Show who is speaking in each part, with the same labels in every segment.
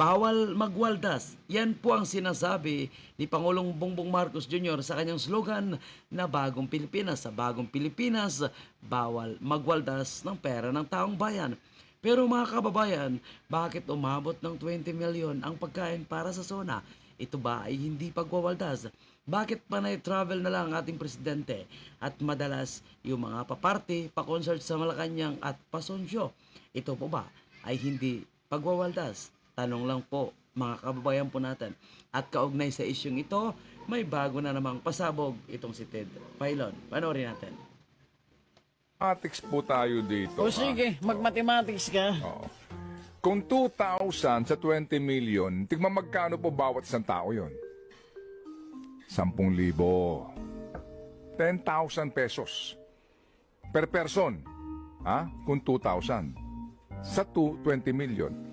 Speaker 1: bawal magwaldas. Yan po ang sinasabi ni Pangulong Bongbong Marcos Jr. sa kanyang slogan na bagong Pilipinas. Sa bagong Pilipinas, bawal magwaldas ng pera ng taong bayan. Pero mga kababayan, bakit umabot ng 20 million ang pagkain para sa SONA? Ito ba ay hindi pagwawaldas? Bakit panay travel na lang ang ating presidente at madalas yung mga paparte, pa-concert sa Malacanang at pasonsyo? Ito po ba ay hindi pagwawaldas? Tanong lang po mga kababayan po natin. At kaugnay sa isyong ito, may bago na namang pasabog itong si Ted Pailon. Panoorin natin.
Speaker 2: Mathematics po tayo dito.
Speaker 3: O
Speaker 2: ha?
Speaker 3: sige, mag-mathematics ka.
Speaker 2: Oo. Kung 2,000 sa 20 million, tigman magkano po bawat isang tao yon? 10,000. 10,000 pesos. Per person. Ha? Kung 2,000. Sa 2, 20 million.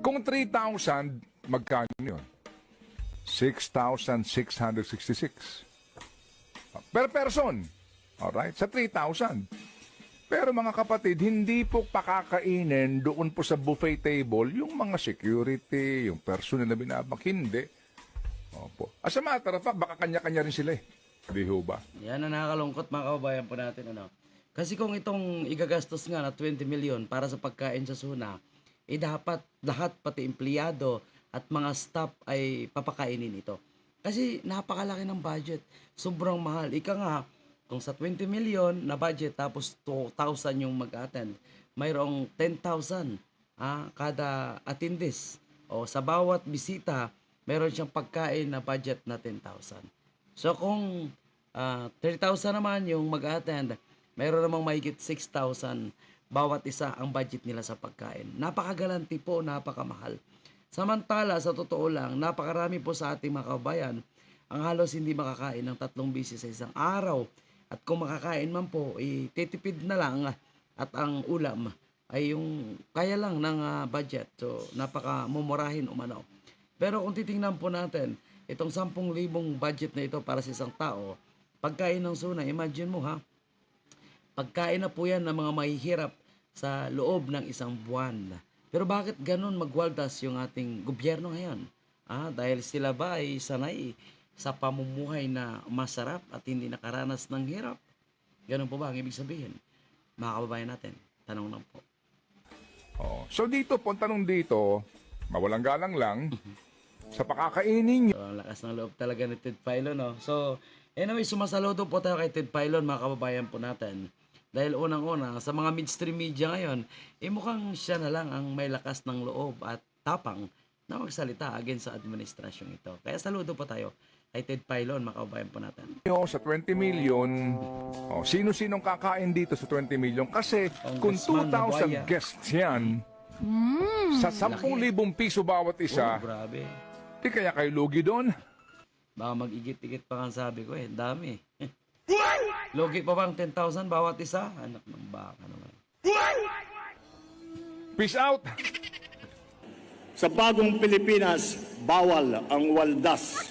Speaker 2: Kung 3,000, magkano yun? 6,666. Per person. Alright? Sa 3,000. Pero mga kapatid, hindi po pakakainin doon po sa buffet table yung mga security, yung personnel na binabak. Hindi. Opo. As a matter of fact, baka kanya-kanya rin sila eh. Di ho ba?
Speaker 1: Yan ang nakakalungkot mga kababayan po natin. Ano? Kasi kung itong igagastos nga na 20 million para sa pagkain sa suna, eh dapat lahat pati empleyado at mga staff ay papakainin ito. Kasi napakalaki ng budget. Sobrang mahal. Ika nga, kung sa 20 million na budget tapos 2,000 yung mag-attend, mayroong 10,000 ah, kada attendees. O sa bawat bisita, meron siyang pagkain na budget na 10,000. So kung ah, 30,000 naman yung mag-attend, mayroon namang mahigit 6,000 bawat isa ang budget nila sa pagkain. Napakagalanti po, napakamahal. Samantala, sa totoo lang, napakarami po sa ating mga kabayan ang halos hindi makakain ng tatlong bisis sa isang araw. At kung makakain man po, eh, titipid na lang at ang ulam ay yung kaya lang ng ah, budget. So, napaka mumurahin umano. Pero kung titingnan po natin, itong 10,000 budget na ito para sa isang tao, pagkain ng suna, imagine mo ha, pagkain na po yan ng mga mahihirap sa loob ng isang buwan. Pero bakit ganun magwaldas yung ating gobyerno ngayon? Ah, dahil sila ba ay sanay sa pamumuhay na masarap at hindi nakaranas ng hirap? Ganun po ba ang ibig sabihin? Mga kababayan natin, tanong lang po.
Speaker 2: Oh. So dito po, tanong dito, mawalang galang lang, sa pakakainin nyo,
Speaker 1: So, ang lakas ng loob talaga ni Ted Filon, no? So, anyway, sumasaludo po tayo kay Ted Filon, mga kababayan po natin. Dahil unang-una, sa mga midstream media ngayon, eh mukhang siya na lang ang may lakas ng loob at tapang na magsalita against sa administrasyong ito. Kaya saludo po tayo kay Ted Filon, mga kababayan po natin.
Speaker 2: sa 20 million, oh, sino-sinong kakain dito sa 20 million? Kasi kung
Speaker 1: Congressman Mabuaya.
Speaker 2: 2,000 guests yan, sa 10,000 piso bawat
Speaker 1: Oh,
Speaker 2: isa,
Speaker 1: grabe.
Speaker 2: di kaya kayo lugi doon?
Speaker 1: Baka mag-igit-igit pa ang sabi ko eh. Dami. Logi pa bang 10,000 bawat isa? Anak ng baka naman.
Speaker 2: Peace out!
Speaker 4: Sa bagong Pilipinas, bawal ang waldas.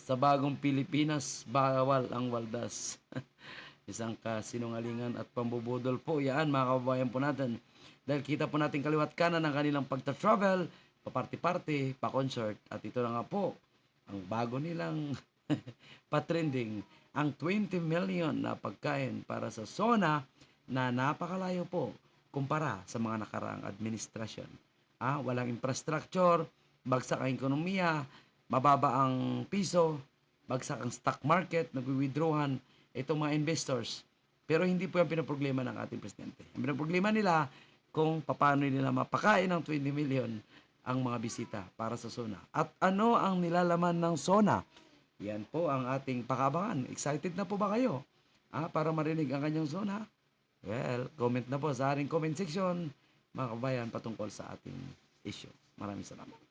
Speaker 1: Sa bagong Pilipinas, bawal ang waldas. Isang kasinungalingan at pambubudol po yan mga kababayan po natin. Dahil kita po natin kaliwat kanan ng kanilang pagta-travel, paparty-party, pa-concert. At ito na nga po, ang bago nilang patrending, ang 20 million na pagkain para sa SONA na napakalayo po kumpara sa mga nakaraang administrasyon. Ah, walang infrastructure, bagsak ang ekonomiya, mababa ang piso, bagsak ang stock market, nagwi-withdrawhan itong mga investors. Pero hindi po yung pinaproblema ng ating presidente. Ang pinaproblema nila kung paano nila mapakain ng 20 million ang mga bisita para sa SONA. At ano ang nilalaman ng SONA? Yan po ang ating pakabangan. Excited na po ba kayo? Ah, para marinig ang kanyang SONA? Well, comment na po sa ating comment section mga kabayan patungkol sa ating issue. Maraming salamat.